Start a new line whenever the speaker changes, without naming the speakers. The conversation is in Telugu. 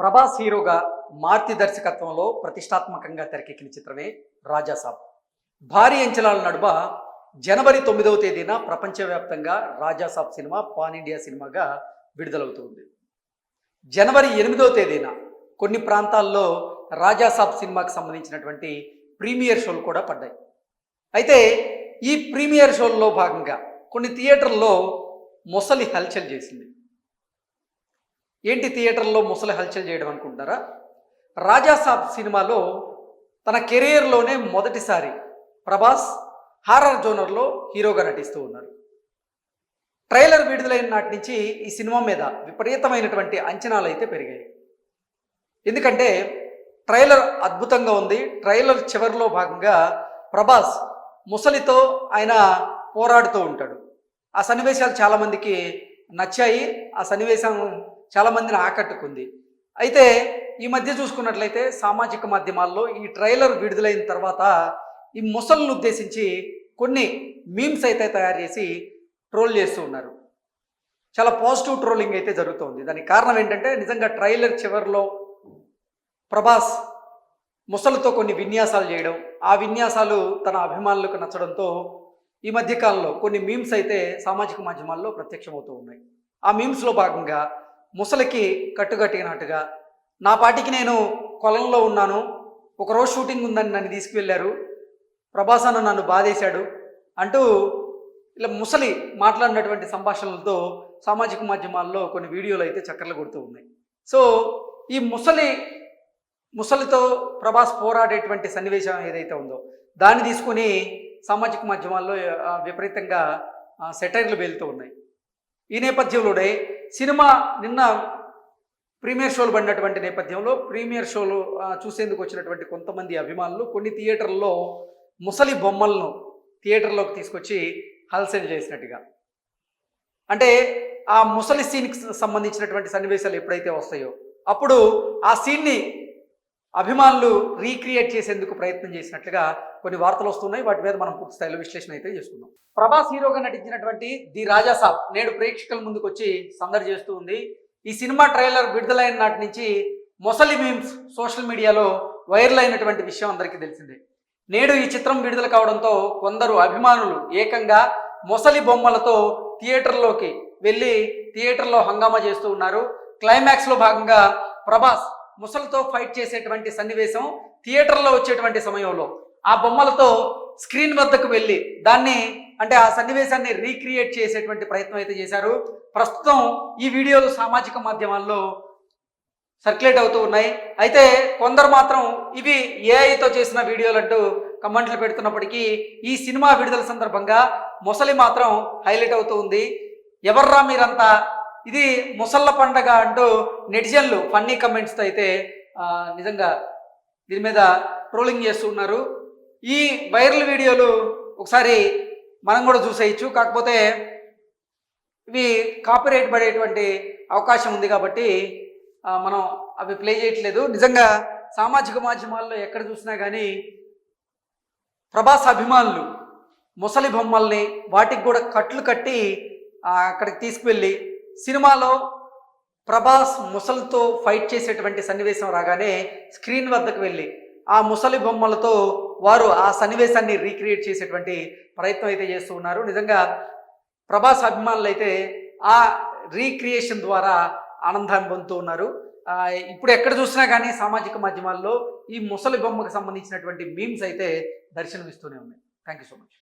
ప్రభాస్ హీరోగా మార్తి దర్శకత్వంలో ప్రతిష్టాత్మకంగా తెరకెక్కిన చిత్రమే రాజాసాబ్ భారీ అంచనాల నడుమ జనవరి తొమ్మిదవ తేదీన ప్రపంచవ్యాప్తంగా రాజాసాబ్ సినిమా పాన్ ఇండియా సినిమాగా విడుదలవుతుంది. జనవరి ఎనిమిదవ తేదీన కొన్ని ప్రాంతాల్లో రాజాసాబ్ సినిమాకి సంబంధించినటువంటి ప్రీమియర్ షోలు కూడా పడ్డాయి. అయితే ఈ ప్రీమియర్ షోల్లో భాగంగా కొన్ని థియేటర్లో మొసలి హల్చల్ చేసింది. ఏంటి థియేటర్లో ముసలి హల్చల్ చేయడం అనుకుంటారా రాజాసాబ్ సినిమాలో తన కెరియర్లోనే మొదటిసారి ప్రభాస్ హారర్ జోనర్లో హీరోగా నటిస్తూ ఉన్నారు. ట్రైలర్ విడుదలైన నాటి నుంచి ఈ సినిమా మీద విపరీతమైనటువంటి అంచనాలు అయితే పెరిగాయి. ఎందుకంటే ట్రైలర్ అద్భుతంగా ఉంది. ట్రైలర్ చివరిలో భాగంగా ప్రభాస్ ముసలితో ఆయన పోరాడుతూ ఉంటాడు. ఆ సన్నివేశాలు చాలామందికి నచ్చాయి. ఆ సన్నివేశం చాలామందిని ఆకట్టుకుంది. అయితే ఈ మధ్య చూసుకున్నట్లయితే సామాజిక మాధ్యమాల్లో ఈ ట్రైలర్ విడుదలైన తర్వాత ఈ ముసళ్ళను ఉద్దేశించి కొన్ని మీమ్స్ అయితే తయారు చేసి ట్రోల్ చేస్తూ ఉన్నారు. చాలా పాజిటివ్ ట్రోలింగ్ అయితే జరుగుతోంది. దానికి కారణం ఏంటంటే నిజంగా ట్రైలర్ చివరిలో ప్రభాస్ ముసలితో కొన్ని విన్యాసాలు చేయడం ఆ విన్యాసాలు తన అభిమానులకు నచ్చడంతో ఈ మధ్యకాలంలో కొన్ని మీమ్స్ అయితే సామాజిక మాధ్యమాల్లో ప్రత్యక్షమవుతూ ఉన్నాయి. ఆ మీమ్స్లో భాగంగా ముసలికి కట్టుకట్టినట్టుగా. నా పాటికి నేను కొలంలో ఉన్నాను. ఒకరోజు షూటింగ్ ఉందని నన్ను తీసుకువెళ్ళారు. ప్రభాస్ అన్న నన్ను బాధేశాడు. అంటూ ఇలా ముసలి మాట్లాడినటువంటి సంభాషణలతో సామాజిక మాధ్యమాల్లో కొన్ని వీడియోలు అయితే చక్కర్లు కొడుతూ ఉన్నాయి. సో ఈ ముసలి ముసలితో ప్రభాస్ పోరాడేటువంటి సన్నివేశం ఏదైతే ఉందో దాన్ని తీసుకొని సామాజిక మాధ్యమాల్లో విపరీతంగా సెటైర్లు వెళ్తూ ఉన్నాయి. ఈ నేపథ్యంలోనే సినిమా నిన్న ప్రీమియర్ షోలు పడినటువంటి నేపథ్యంలో ప్రీమియర్ షోలు చూసేందుకు వచ్చినటువంటి కొంతమంది అభిమానులు కొన్ని థియేటర్లలో ముసలి బొమ్మలను థియేటర్లోకి తీసుకొచ్చి హల్సెల్ చేసినట్టుగా. అంటే ఆ ముసలి సీన్కి సంబంధించినటువంటి సన్నివేశాలు ఎప్పుడైతే వస్తాయో అప్పుడు ఆ సీన్ని అభిమానులు రీక్రియేట్ చేసేందుకు ప్రయత్నం చేసినట్లుగా కొన్ని వార్తలు వస్తున్నాయి. వాటి మీద మనం పూర్తి స్థాయిలో విశ్లేషణ అయితే చేసుకుందాం. ప్రభాస్ హీరోగా నటించినటువంటి ది రాజా సాబ్ నేడు ప్రేక్షకుల ముందుకు వచ్చి సందడి చేస్తూ ఉంది. ఈ సినిమా ట్రైలర్ విడుదలైన నాటి నుంచి మొసలి మీమ్స్ సోషల్ మీడియాలో వైరల్ అయినటువంటి విషయం అందరికీ తెలిసిందే. నేడు ఈ చిత్రం విడుదల కావడంతో కొందరు అభిమానులు ఏకంగా మొసలి బొమ్మలతో థియేటర్లోకి వెళ్ళి థియేటర్లో హంగామా చేస్తూ ఉన్నారు. క్లైమాక్స్లో భాగంగా ప్రభాస్ ముసలతో ఫైట్ చేసేటువంటి సన్నివేశం థియేటర్లో వచ్చేటువంటి సమయంలో ఆ బొమ్మలతో స్క్రీన్ వద్దకు వెళ్ళి దాన్ని అంటే ఆ సన్నివేశాన్ని రీక్రియేట్ చేసేటువంటి ప్రయత్నం అయితే చేశారు. ప్రస్తుతం ఈ వీడియోలు సామాజిక మాధ్యమాల్లో సర్క్యులేట్ అవుతూ ఉన్నాయి. అయితే కొందరు మాత్రం ఇవి ఏఐతో చేసిన వీడియోలు అంటూ కమెంట్లు పెడుతున్నప్పటికీ ఈ సినిమా విడుదల సందర్భంగా ముసలి మాత్రం హైలైట్ అవుతూ ఉంది. ఎవర్రా మీరంతా ఇది ముసళ్ళ పండగ అంటూ నెటిజన్లు ఫన్నీ కమెంట్స్తో అయితే నిజంగా దీని మీద ట్రోలింగ్ చేస్తూ ఉన్నారు ఈ వైరల్ వీడియోలు ఒకసారి మనం కూడా చూసేయచ్చు. కాకపోతే ఇవి కాపీరైట్ పడేటువంటి అవకాశం ఉంది కాబట్టి మనం అవి ప్లే చేయట్లేదు. నిజంగా సామాజిక మాధ్యమాల్లో ఎక్కడ చూసినా కానీ ప్రభాస్ అభిమానులు ముసలి బొమ్మల్ని వాటికి కూడా కట్లు కట్టి అక్కడికి తీసుకువెళ్ళి సినిమాలో ప్రభాస్ ముసలితో ఫైట్ చేసేటువంటి సన్నివేశం రాగానే స్క్రీన్ వద్దకు వెళ్ళి ఆ ముసలి బొమ్మలతో వారు ఆ సన్నివేశాన్ని రీక్రియేట్ చేసేటువంటి ప్రయత్నం అయితే చేస్తూ ఉన్నారు. నిజంగా ప్రభాస్ అభిమానులు అయితే ఆ రీక్రియేషన్ ద్వారా ఆనందాన్ని పొందుతూ ఉన్నారు. ఇప్పుడు ఎక్కడ చూసినా కానీ సామాజిక మాధ్యమాల్లో ఈ ముసలి బొమ్మకు సంబంధించినటువంటి మీమ్స్ అయితే దర్శనమిస్తూనే ఉన్నాయి. Thank you so much